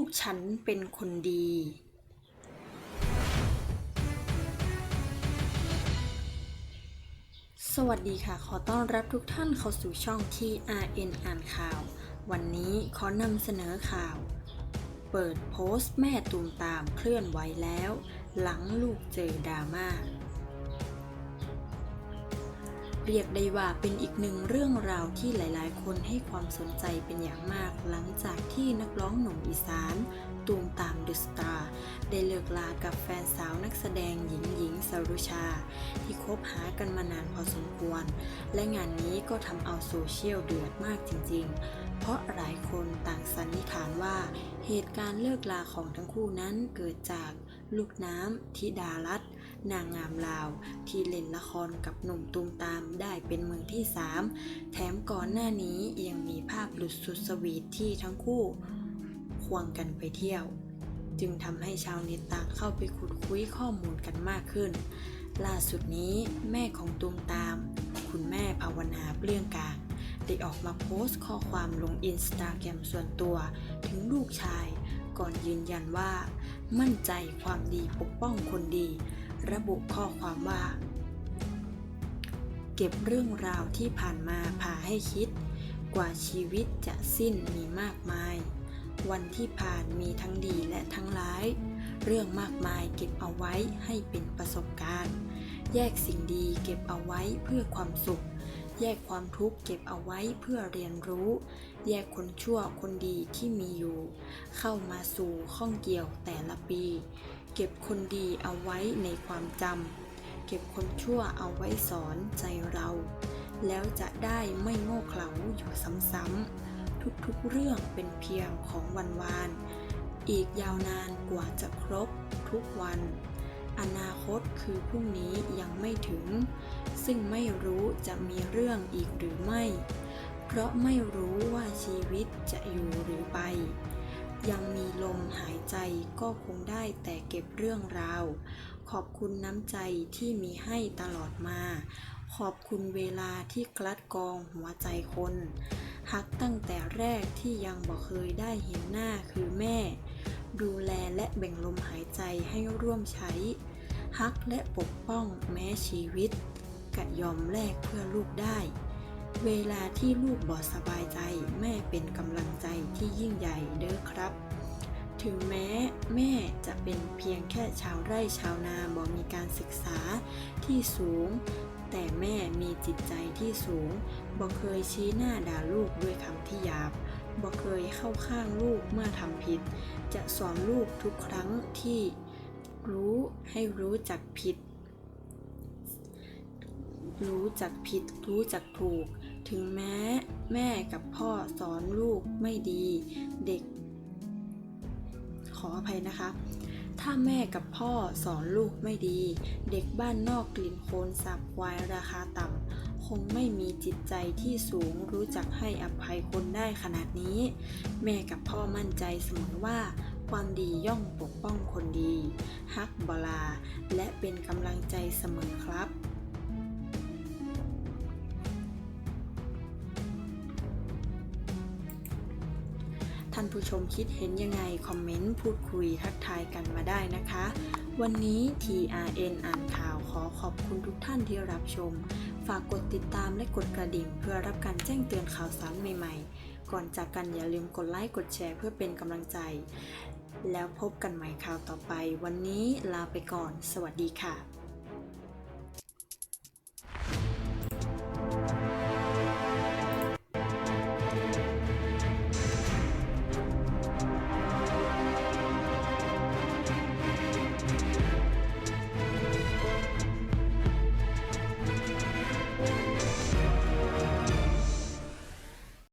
ลูกฉันเป็นคนดี สวัสดีค่ะ ขอต้อนรับทุกท่านเข้าสู่ช่อง TRN อ่านข่าว วันนี้ขอนำเสนอข่าว เปิดโพสต์แม่ตูมตามเคลื่อนไหวแล้ว หลังลูกเจอดราม่า เรียกได้ว่าเป็นอีกหนึ่งเรื่องราวที่หลายๆ คนให้ความสนใจเป็นอย่างมาก หลังจากที่นักร้องหนุ่มอีสานตูมตามดอะสตาได้เลิกลากับแฟนสาวนักแสดงหญิงหญิงสรุชา ที่คบหากันมานานพอสมควร และงานนี้ก็ทำเอาโซเชียลเดือดมากจริง ๆ เพราะหลายคนต่างสันนิษฐานว่า เหตุการณ์เลิกลาของทั้งคู่นั้นเกิดจากลูกน้ำธิดารัตน์ นางงามลาว ที่เล่นละครกับหนุ่มตูมตามได้เป็นมือที่สามแถมก่อนหน้านี้ยังมีภาพหลุดสุดสวีทที่ทั้งคู่ควงกันไปเที่ยว จึงทำให้ชาวเน็ตต่างเข้าไปขุดคุยข้อมูลกันมากขึ้น ล่าสุดนี้แม่ของตูมตาม คุณแม่ภาวนาเปลื้องกลางได้ออกมาโพสต์ข้อความลงอินสตาแกรมส่วนตัว ถึงลูกชาย ก่อนยืนยันว่า มั่นใจความดีปกป้องคนดี ระบุข้อความว่า เก็บเรื่องราวที่ผ่านมาพาให้คิด กว่าชีวิตจะสิ้นมีมากมาย วันที่ผ่านมีทั้งดีและทั้งร้าย เรื่องมากมายเก็บเอาไว้ให้เป็นประสบการณ์ แยกสิ่งดีเก็บเอาไว้เพื่อความสุข แยกความทุกข์เก็บเอาไว้เพื่อเรียนรู้ แยกคนชั่วคนดีที่มีอยู่ เข้ามาสู่ข้องเกี่ยวแต่ละปี เก็บคนดีเอาไว้ในความจำเก็บคนชั่วเอาไว้สอนใจเรา แล้วจะได้ไม่โง่เขลาอยู่ซ้ำๆทุกๆเรื่องเป็นเพียงของวันวาน อีกยาวนานกว่าจะครบทุกวัน อนาคตคือพรุ่งนี้ยังไม่ถึง ซึ่งไม่รู้จะมีเรื่องอีกหรือไม่ เพราะไม่รู้ว่าชีวิตจะอยู่หรือไป ยังมีลมหายใจก็คงได้แต่เก็บเรื่องราว ขอบคุณน้ำใจที่มีให้ตลอดมา ขอบคุณเวลาที่กลัดกองหัวใจคนฮักตั้งแต่แรกที่ยังบ่เคยได้เห็นหน้าคือแม่ ดูแลและแบ่งลมหายใจให้ร่วมใช้ ฮักและปกป้องแม้ชีวิตกะยอมแลกเพื่อลูกได้ เวลาที่ลูกบ่สบายใจแม่เป็นกำลังใจที่ยิ่งใหญ่เด้อครับ ถึงแม้แม่จะเป็นเพียงแค่ชาวไร่ชาวนาบ่มีการศึกษาที่สูง แต่แม่มีจิตใจที่สูงบ่เคยชี้หน้าด่าลูกด้วยคำที่หยาบบ่เคยเข้าข้างลูกเมื่อทำผิด จะสอนลูกทุกครั้งที่รู้ให้รู้จักผิด รู้จักผิดรู้จักถูก ถึงแม้แม่กับพ่อสอนลูกไม่ดีเด็ก ขออภัยนะคะ ถ้าแม่กับพ่อสอนลูกไม่ดี เด็กบ้านนอกกลิ่นโคลนสับควายราคาต่ำคงไม่มีจิตใจที่สูงรู้จักให้อภัยคนได้ขนาดนี้ แม่กับพ่อมั่นใจเสมอว่าความดีย่อมปกป้องคนดีฮักบลา และเป็นกำลังใจเสมอครับ ท่านผู้ชมคิดเห็นยังไง คอมเมนต์ พูดคุยทักทายกันมาได้นะคะ วันนี้ TRN อ่านข่าวขอขอบคุณทุกท่านที่รับชม ฝากกดติดตามและกดกระดิ่ง เพื่อรับการแจ้งเตือนข่าวสารใหม่ๆ ก่อนจากกันอย่าลืมกดไลค์กดแชร์เพื่อเป็นกำลังใจ แล้วพบกันใหม่ข่าวต่อไป วันนี้ลาไปก่อน สวัสดีค่ะ